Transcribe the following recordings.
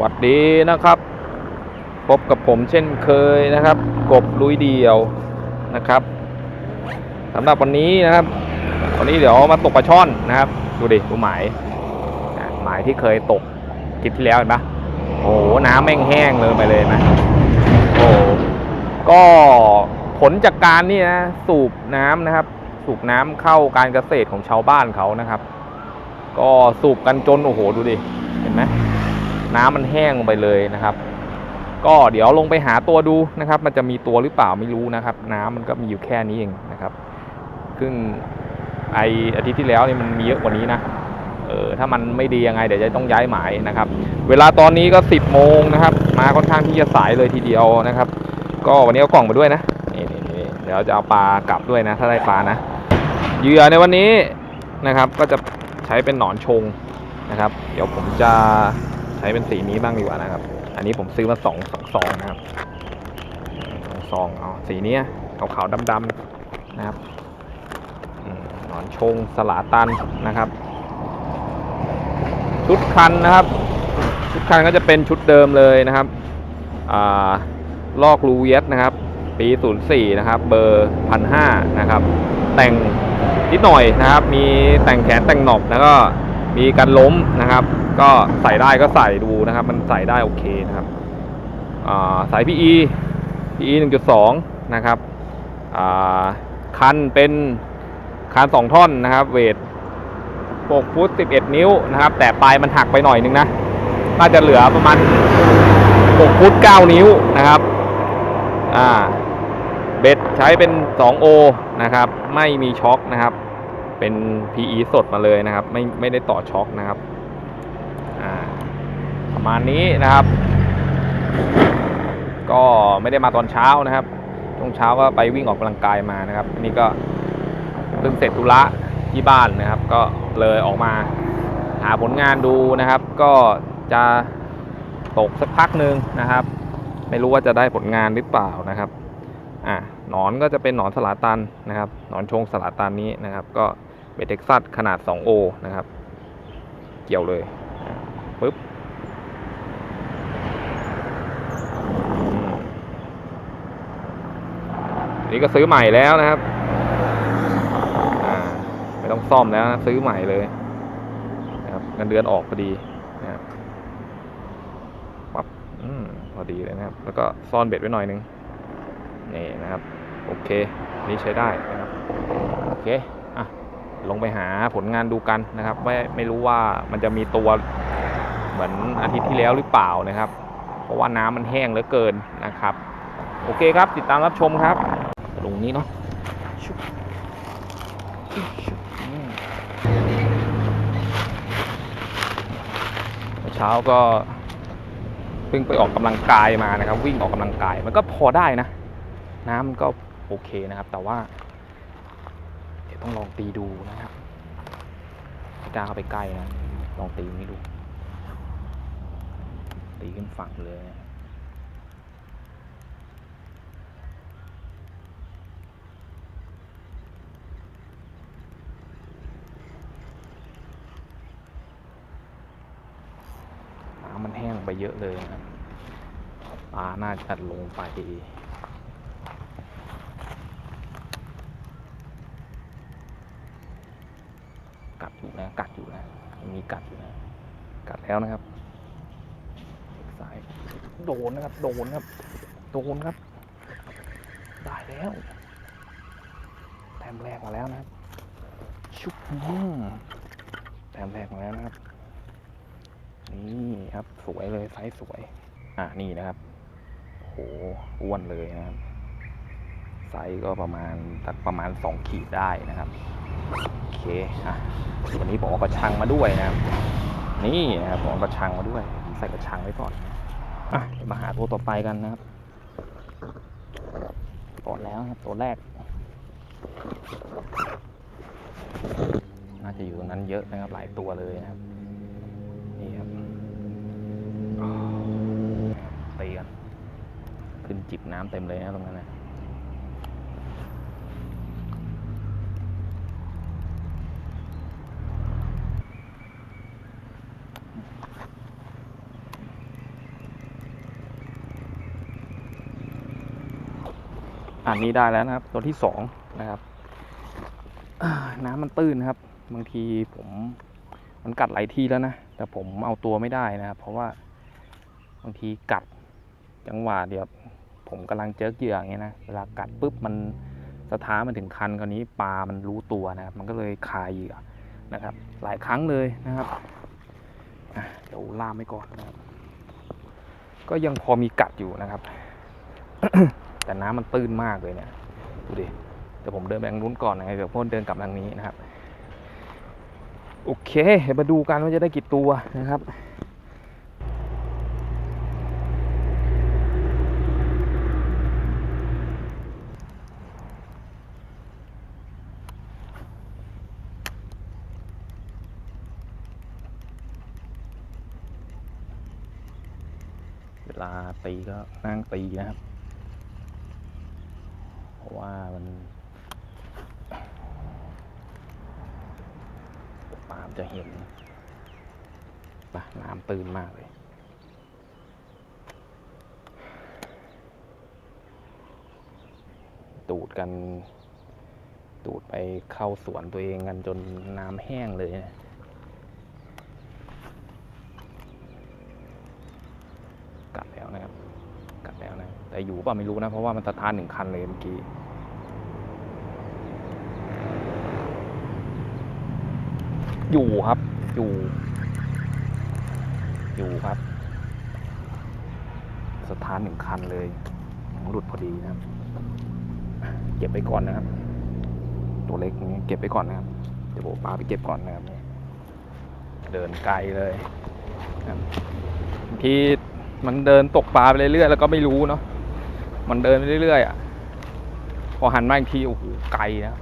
วัสดีนะครับ พบกับผมเช่นเคยนะครับ กบลุยเดียวนะครับสำหรับวันนี้นะครับวันนี้เดี๋ยวมาตกปลาช่อนนะครับ ดูดิดูหมายหมายที่เคยตกคลิปที่แล้วเห็นปะโอ้โหน้ำแม่งแห้งเลยไปเลยนะโอ้โหก็ผลจากการนี่นะสูบน้ำนะครับ สูบน้ำเข้าการเกษตรของชาวบ้านเขานะครับ ก็สูบกันจนโอ้โหดูดิเห็นไหม น้ำมันแห้งลงไปเลยนะครับ ก็เดี๋ยวลงไปหาตัวดูนะครับ มันจะมีตัวหรือเปล่าไม่รู้นะครับ น้ำมันก็มีอยู่แค่นี้เองนะครับซึ่งไออาทิตย์ที่แล้วนี่มันมีเยอะกว่านี้นะเออถ้ามันไม่ดียังไงเดี๋ยวจะต้องย้ายหมายนะครับ เวลาตอนนี้ก็ 10โมงนะครับ มาค่อนข้างที่จะสายเลยทีเดียวนะครับ ก็วันนี้เอากล่องมาด้วยนะนี่นี่เดี๋ยวจะเอาปลากลับด้วยนะ ถ้าได้ปลานะเหยื่อในวันนี้นะครับ ก็จะใช้เป็นหนอนชงนะครับ เดี๋ยวผมจะ ช้เป็นสีนี้บ้างดีกว่านะครับ อันนี้ผมซื้อมาสองสองซองนะครับสองซองเอาสีนี้ยขาวๆดำๆนะครับหนอนชงสลาตันนะครับ ชุดคันนะครับ ชุดคันก็จะเป็นชุดเดิมเลยนะครับอ่าลอกลูเวียสนะครับ ปี 04 นะครับ เบอร์พันห้านะครับ แต่งนิดหน่อยนะครับ มีแต่งแขนแต่งหนอบแล้วก็มีการล้มนะครับ ก็ใส่ได้ก็ใส่ดูนะครับ มันใส่ได้โอเคนะครับอ่าสาย PE PE 1.2 นะครับคันเป็นคันสองท่อนนะครับ เวท6ฟุต 11 นิ้วนะครับ แต่ปลายมันหักไปหน่อยนึงนะ น่าจะเหลือประมาณ6ฟุต 9 นิ้วนะครับ อ่า เบ็ดใช้เป็น 2O นะครับ ไม่มีช็อคนะครับ เป็น PE สดมาเลยนะครับ ไม่ไม่ได้ต่อช็อคนะครับ ประมาณนี้นะครับ ก็ไม่ได้มาตอนเช้านะครับช่วงเช้าก็ไปวิ่งออกกำลังกายมานะครับอันนี้ก็เพิ่งเสร็จธุระที่บ้านนะครับ ก็เลยออกมาหาผลงานดูนะครับ ก็จะตกสักพักหนึ่งนะครับ ไม่รู้ว่าจะได้ผลงานหรือเปล่านะครับอะหนอนก็จะเป็นหนอนสลาตันนะครับ หนอนชงสลาตันนี้นะครับ ก็เบเท็กซัสขนาด 2O นะครับ เกี่ยวเลยอะปึ๊บอืมอั นนี้ก็ซื้อใหม่แล้วนะครับไม่ต้องซ่อมแล้วนะซื้อใหม่เลยนะครับเงินเดือนออกพอดีนะครับปั๊บพอดีเลยนะครับ แล้วก็ซ่อนเบ็ดไว้หน่อยนึงนี่นะครับ โอเค นี่ใช้ได้นะครับโอเคอะลงไปหาผลงานดูกันนะครับ ไม่ไม่รู้ว่ามันจะมีตัวเหมือนอาทิตย์ที่แล้วหรือเปล่านะครับ เพราะว่าน้ำมันแห้งเหลือเกินนะครับ โอเคครับ ติดตามรับชมครับ ลงนี้เนาะชุบชุบเช้าก็เพิ่งไปออกกำลังกายมานะครับ วิ่งออกกำลังกายมันก็พอได้นะ น้ำมันก็โอเคนะครับ แต่ว่า เดี๋ยวต้องลองตีดูนะครับไม่กล้าเข้าไปใกล้นะ ลองตีนี้ดู ตีขึ้นฝั่งเลยนะน้ำมันแห้ง ไปเยอะเลยนะครับปลาน่าจะลงไปกัดอยู่นะ กัดอยู่นะ มีกัดอยู่นะ กัดแล้วนะครับสายโดนนะครับ โดนครับ โดนครับ ได้แล้วแต้มแรกมาแล้วนะครับ ชุบอืมแต้มแรกมาแล้วนะครับ ครับ สวยเลยไซส์สวย อะนี่นะครับโหอ้วนเลยนะครับไซส์ก็ประมาณสักประมาณสองขีดได้นะครับโอเคอะวันนี้ผมเอากระชังมาด้วยนะครับ นี่นะครับผมเอากระชังมาด้วย ใส่กระชังไว้ก่อนอะมาหาตัวต่อไปกันนะครับก่อนแล้วครับตัวแรก น่าจะอยู่ตรงนั้นเยอะนะครับหลายตัวเลยนะครับนี่ครับ ตีกัน ขึ้นจิบน้ำเต็มเลยนะตรงนั้นนะอันนี้ได้แล้วนะครับ ตัวที่สองนะครับน้ำมันตื้นนะครับ บางทีผมมันกัดหลายทีแล้วนะ แต่ผมเอาตัวไม่ได้นะครับ เพราะว่า บางทีกัดจังหวะเดียวผมกำลังเจอเหยื่ออย่างเงี้ยนะเวลากัดปุ๊บมันสะท้านมันถึงคันคราวนี้ปลามันรู้ตัวนะครับ มันก็เลยคาเหยื่อนะครับ หลายครั้งเลยนะครับเดี๋ยวล่ามไว้ก่อนนะครับ ก็ยังพอมีกัดอยู่นะครับ แต่น้ำมันตื้นมากเลยเนี่ยดูดิเดี๋ยวผมเดินไปทางนู้นก่อนนะเดี๋ยวพ่นเดินกลับทางนี้นะครับ โอเคเดี๋ยวมาดูกันว่าจะได้กี่ตัวนะครับ ตีก็นั่งตีนะครับ เพราะว่ามันปามจะเห็นปะน้ำตื้นมากเลยตูดกันตูดไปเข้าสวนตัวเองกันจนน้ำแห้งเลยนะ กัดแล้วนะครับ กัด แต่อยู่เปล่าไม่รู้นะ เพราะว่ามันสะท้านหนึ่งคันเลยเมื่อกี้อยู่ครับ อยู่ อยู่ครับ สถานหนึ่งคันเลยหลุดพอดีนะครับ เก็บไปก่อนนะครับ ตัวเล็กนี้เก็บไปก่อนนะครับ เดี๋ยวผมปาไปเก็บก่อนนะครับ เดินไกลเลยบางทีมันเดินตกปลาไปเรื่อยๆแล้วก็ไม่รู้เนาะ มันเดินไปเรื่อยๆอะพอหันมาอีกทีโอ้โหไกลนะ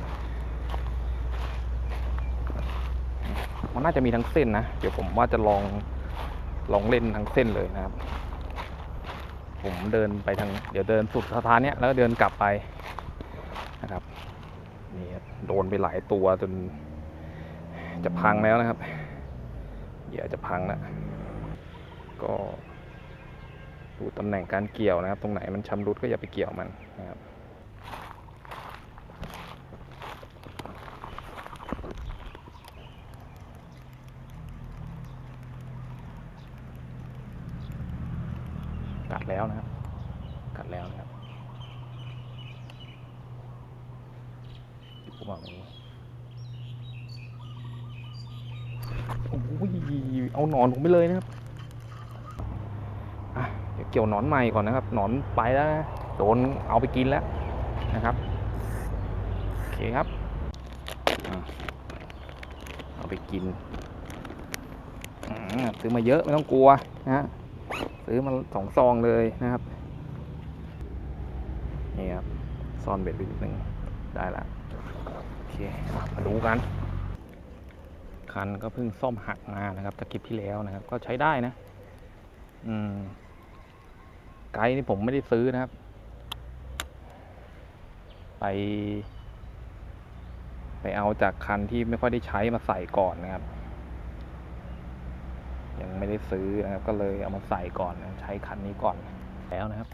มันน่าจะมีทั้งเส้นนะ เดี๋ยวผมว่าจะลองลองเล่นทั้งเส้นเลยนะครับ ผมเดินไปทาง เดี๋ยวเดินสุดสะพานเนี้ยแล้วก็เดินกลับไปนะครับนี่โดนไปหลายตัวจนจะพังแล้วนะครับ เดี๋ยวจะพังแล้วก็ ดูตำแหน่งการเกี่ยวนะครับ ตรงไหนมันชำรุดก็อย่าไปเกี่ยวมันนะครับกัดแล้วนะครับ กัดแล้วนะครับผมบอกอย่างนี้โอ้ยเอาหนอนผมไปเลยนะครับ เกี่ยวหนอนใหม่ก่อนนะครับ หนอนไปแล้วนะโดนเอาไปกินแล้วนะครับโอเคครับเอาไปกินซื้อมาเยอะไม่ต้องกลัวนะฮะซื้อมาสองซองเลยนะครับนี่ครับซ่อนเบ็ดไปนิดนึงได้ละโอเคมาดูกันคันก็เพิ่งซ่อมหักมานะครับตะกิบที่แล้วนะครับ ก็ใช้ได้นะ อืม ไกด์นี่ผมไม่ได้ซื้อนะครับ ไป ไปเอาจากคันที่ไม่ค่อยได้ใช้มาใส่ก่อนนะครับ ยังไม่ได้ซื้อนะครับ ก็เลยเอามาใส่ก่อนนะใช้คันนี้ก่อนแล้วนะครับ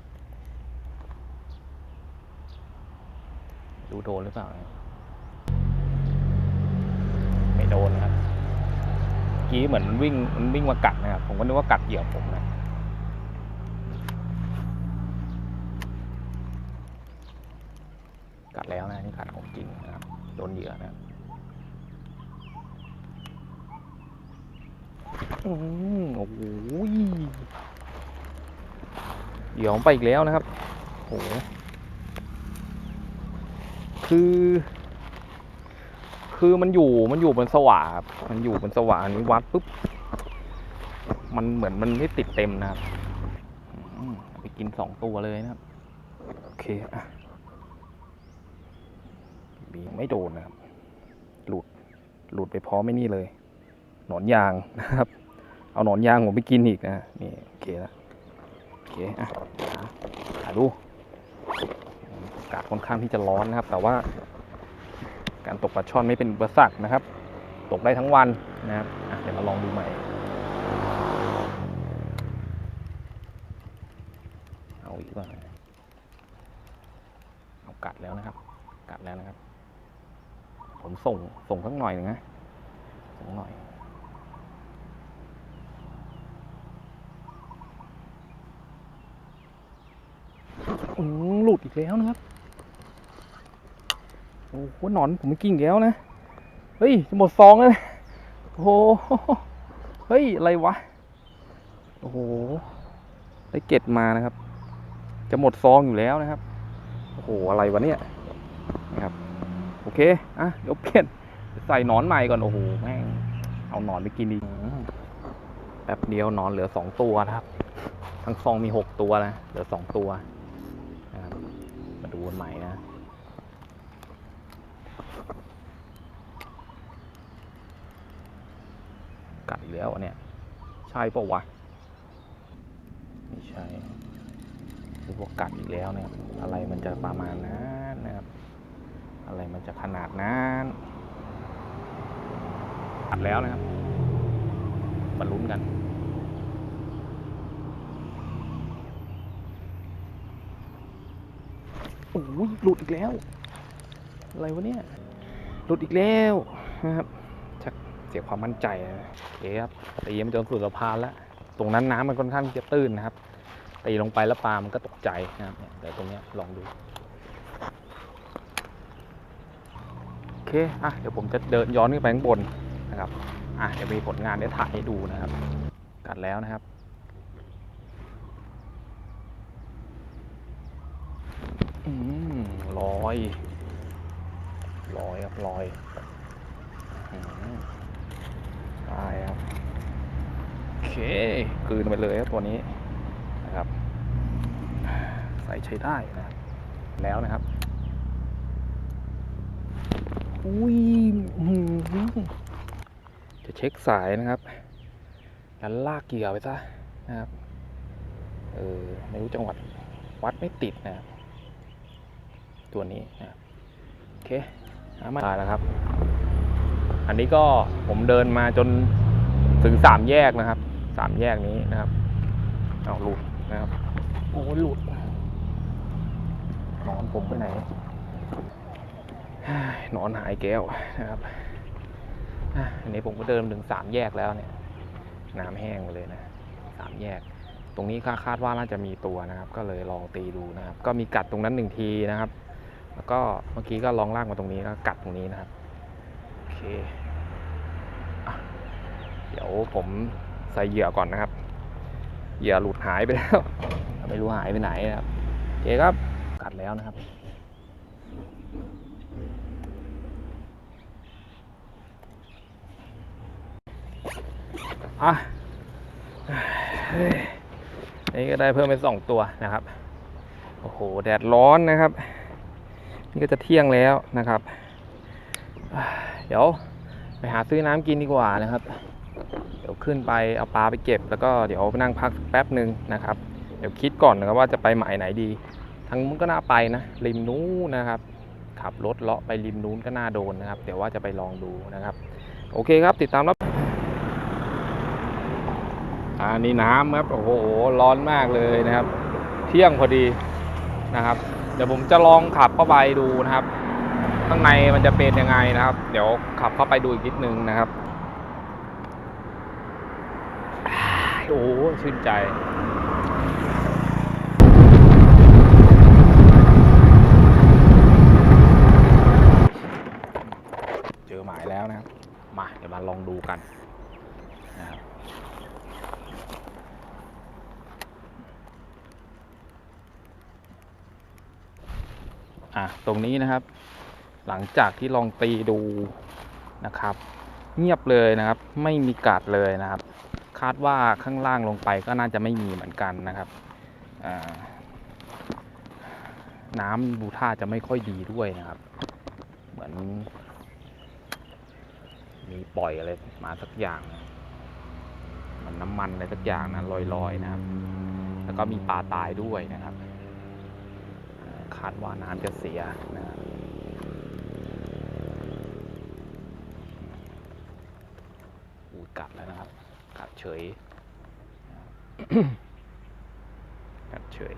ดูโดนหรือเปล่าไม่โดนนะครับกี้เหมือนมันวิ่งมันวิ่งมากัดนะครับ ผมก็นึกว่ากัดเหยื่อผมนะ กัด แล้วนะนี่กัดของจริงนะครับโดนเหยื่อนะอืมโอ้โหเดี๋ยวไปอีกแล้วนะครับโอ้โหคือ คือมันอยู่มันอยู่บนสว่านมันอยู่บนสว่านนี้วัดปุ๊บมันเหมือนมันไม่ติดเต็มนะครับไปกินสองตัวเลยนะครับ โอเคอะ บีไม่โดนนะครับ หลุดหลุดไปพร้อมไม่นี่เลย หนอนยางนะครับ เอาหนอนยางผมไปกินอีกนะนี่โอเคแล้วโอเคอะถ่ายดูอากาศค่อนข้างที่จะร้อนนะครับ แต่ว่า การตกปลาช่อนไม่เป็นอุปสรรคนะครับ ตกได้ทั้งวันนะครับอะเดี๋ยวมาลองดูใหม่เอาอีกว่าเอากัดแล้วนะครับ กัดแล้วนะครับ ผมส่งส่งสักหน่อยหนึ่งนะส่งหน่อยอืมหลุดอีกแล้วนะครับ โอ้โหหนอนผมไม่กิ้งแล้วนะ เฮ้ย จะหมดซองแล้วโอ้โห เฮ้ย อะไรวะ โอ้โห ได้เก็ดมานะครับ จะหมดซองอยู่แล้วนะครับ โอ้โห อะไรวะเนี่ย อเค อะ เดี๋ยวเปลี่ยน ใส่หนอนใหม่ก่อน โอ้โห แม่ง เอาหนอนไปกินดีแป๊บเดียวหนอนเหลือสองตัวนะครับ ทั้งซองมีหกตัวนะ เหลือสองตัวนะครับมาดูกันใหม่นะกัดอีกแล้วเนี่ย ใช่ปะวะ ไม่ใช่คือพวกกัดอีกแล้วเนี่ย อะไรมันจะประมาณนั้นนะ อะไรมันจะขนาดนั้นกัดแล้วนะครับมาลุ้นกัน โอ้ยหลุดอีกแล้ว อะไรวะเนี่ย หลุดอีกแล้วนะครับชักเสียความมั่นใจนะโอเคครับตีมันจนสุดสะพานแล้ว ตรงนั้นน้ำมันค่อนข้างที่จะตื้นนะครับตีลงไปแล้วปลามันก็ตกใจนะครับเนี่ยเดี๋ยวตรงเนี้ยลองดู โอ เคอะเดี๋ยวผมจะเดินย้อนขึ้นไปข้างบนนะครับอะเดี๋ยวมีผลงานได้ถ่ายให้ดูนะครับ กัดแล้วนะครับอืมลอยลอยครับลอยอืมได้ครับโอเคกลืนไปเลยครับตัวนี้นะครับ ใส่ใช้ได้นะครับแล้วนะครับ อุ้ยหือจะเช็คสายนะครับแล้วลากเกี่ยวไปซะนะครับ เออไม่รู้จังหวัดวัดไม่ติดนะครับ ตัวนี้นะโอเคเอามาได้แล้วครับ อันนี้ก็ผมเดินมาจนถึงสามแยกนะครับสามแยกนี้นะครับเอาหลุดนะครับ โอ้หลุดนอนผมไปไหน นอนหายแก้วนะครับอันนี้ผมก็เดินถึงสามแยกแล้วเนี่ยน้ำแห้งไปเลยนะสามแยก ตรงนี้คาคาดว่าน่าจะมีตัวนะครับ ก็เลยลองตีดูนะครับ ก็มีกัดตรงนั้นหนึ่งทีนะครับ แล้วก็เมื่อกี้ก็ลองลากมาตรงนี้แล้วกัดตรงนี้นะครับโอเคอเดี๋ยวผมใส่เหยื่อก่อนนะครับ เหยื่อหลุดหายไปแล้ว ไม่รู้หายไปไหนนะครับโอเคครับกัดแล้วนะครับ อะเฮ้ยนี่ก็ได้เพิ่มไปสองตัวนะครับ โอ้โห แดดร้อนนะครับ นี่ก็จะเที่ยงแล้วนะครับ เดี๋ยวไปหาซื้อน้ำกินดีกว่านะครับ เดี๋ยวขึ้นไปเอาปลาไปเก็บ แล้วก็เดี๋ยวไปนั่งพักแป๊บหนึ่งนะครับ เดี๋ยวคิดก่อนนะครับว่าจะไปหมายไหนดี ทางนู้นก็น่าไปนะ ริมนู้นนะครับขับรถเลาะไปริมนู้นก็น่าโดนนะครับ เดี๋ยวว่าจะไปลองดูนะครับ โอเคครับ ติดตามรับ อันนี้น้ำครับ โอ้โห ร้อนมากเลยนะครับ เที่ยงพอดีนะครับ เดี๋ยวผมจะลองขับเข้าไปดูนะครับ ข้างในมันจะเป็นยังไงนะครับ เดี๋ยวขับเข้าไปดูอีกนิดนึงนะครับโอ้ชื่นใจเจอหมายแล้วนะครับ มาเดี๋ยวมาลองดูกันนะครับ อะตรงนี้นะครับ หลังจากที่ลองตีดูนะครับ เงียบเลยนะครับ ไม่มีกัดเลยนะครับ คาดว่าข้างล่างลงไปก็น่าจะไม่มีเหมือนกันนะครับน้ำดูท่าจะไม่ค่อยดีด้วยนะครับ เหมือน มีปล่อยอะไรมาสักอย่างเหมันน้ำมันอะไรสักอย่างนะลอยๆนะครับ แล้วก็มีปลาตายด้วยนะครับ คาดว่าน้ำจะเสียนะครับอูดกัดแล้วนะครับกัดเฉยกัดเฉย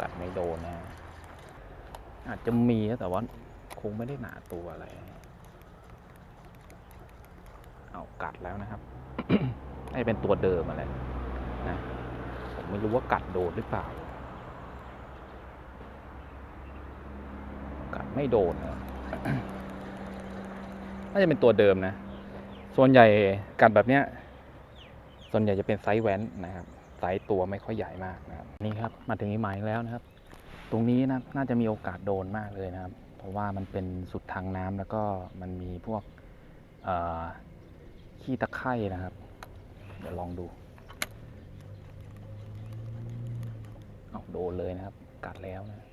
กัดไม่โดนนะ อาจจะมีแต่ว่าคงไม่ได้หนาตัวอะไร เอากัดแล้วนะครับน่าจะเป็นตัวเดิมอะไรนะผมไม่รู้ว่ากัดโดนหรือเปล่า กัดไม่โดนนะน่าจะเป็นตัวเดิมนะ ส่วนใหญ่กัดแบบเนี้ย ส่วนใหญ่จะเป็นไซส์แว้นนะครับ ไซส์ตัวไม่ค่อยใหญ่มากนะครับ นี่ครับ มาถึงอีหมายแล้วนะครับ ตรงนี้นะน่าจะมีโอกาสโดนมากเลยนะครับ เพราะว่ามันเป็นสุดทางน้ำแล้วก็มันมีพวกเอ่อ ขี้ตะไคร่นะครับ เดี๋ยวลองดูเอาโดนเลยนะครับ กัดแล้วนะ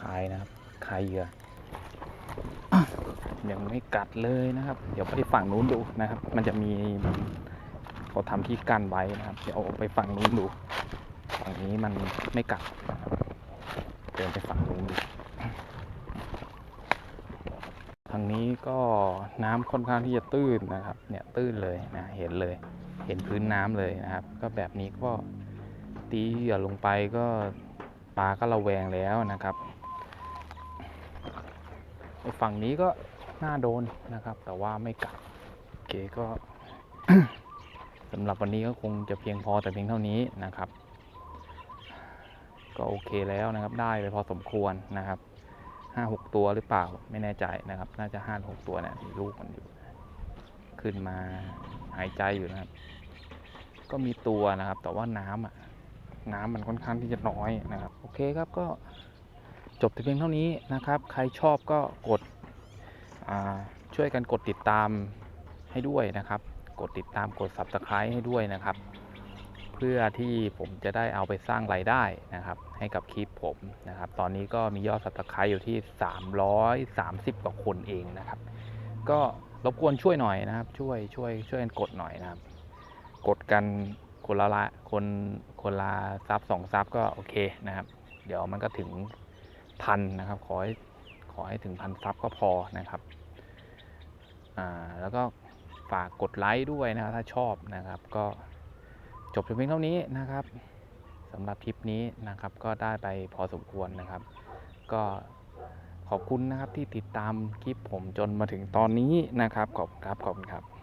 คายนะครับคายเหยื่ออยังไม่กัดเลยนะครับ เดี๋ยวไปฝั่งนู้นดูนะครับ มันจะมีเขาทำที่กั้นไว้นะครับ เดี๋ยวเอาไปฝั่งนู้นดู ฝั่งนี้มันไม่กัดนะครับเดินไปฝั่งนู้นดูทางนี้ก็น้ำค่อนข้างที่จะตื้นนะครับ เนี่ยตื้นเลยนะ เห็นเลย เห็นพื้นน้ำเลยนะครับ ก็แบบนี้ก็ตีเหยื่อลงไปก็ปลาก็ระแวงแล้วนะครับฝั่งนี้ก็น่าโดนนะครับ แต่ว่าไม่กัดโอเคก็สำหรับวันนี้ก็คงจะเพียงพอแต่เพียงเท่านี้นะครับ ก็โอเคแล้วนะครับ ได้ไปพอสมควรนะครับห้าหกตัวหรือเปล่าไม่แน่ใจนะครับ น่าจะห้าหกตัวเนี่ยมีลูกมันอยู่ ขึ้นมาหายใจอยู่นะครับ ก็มีตัวนะครับ แต่ว่าน้ำอะน้ำมันค่อนข้างที่จะน้อยนะครับ โอเคครับก็จบแต่เพียงเท่านี้นะครับ ใครชอบก็กดช่วยกันกดติดตามให้ด้วยนะครับ กดติดตามกด subscribe ให้ด้วยนะครับ เพื่อที่ผมจะได้เอาไปสร้างรายได้นะครับ ให้กับคลิปผมนะครับ ตอนนี้ก็มียอด subscribe อยู่ที่ 330 กว่าคนเองนะครับ ก็รบกวนช่วยหน่อยนะครับ ช่วยช่วยช่วยกันกดหน่อยนะครับ กดกันคนละละคนคนละซับสองซับก็โอเคนะครับ เดี๋ยวมันก็ถึงพันนะครับ ขอให้ขอให้ถึงพันซับก็พอนะครับอ่าแล้วก็ฝากกดไลค์ด้วยนะครับถ้าชอบนะครับก็ จบเพียงเท่านี้นะครับสำหรับคลิปนี้นะครับก็ได้ไปพอสมควรนะครับ ก็ขอบคุณนะครับที่ติดตามคลิปผมจนมาถึงตอนนี้นะครับ ขอบคุณครับขอบคุณครับ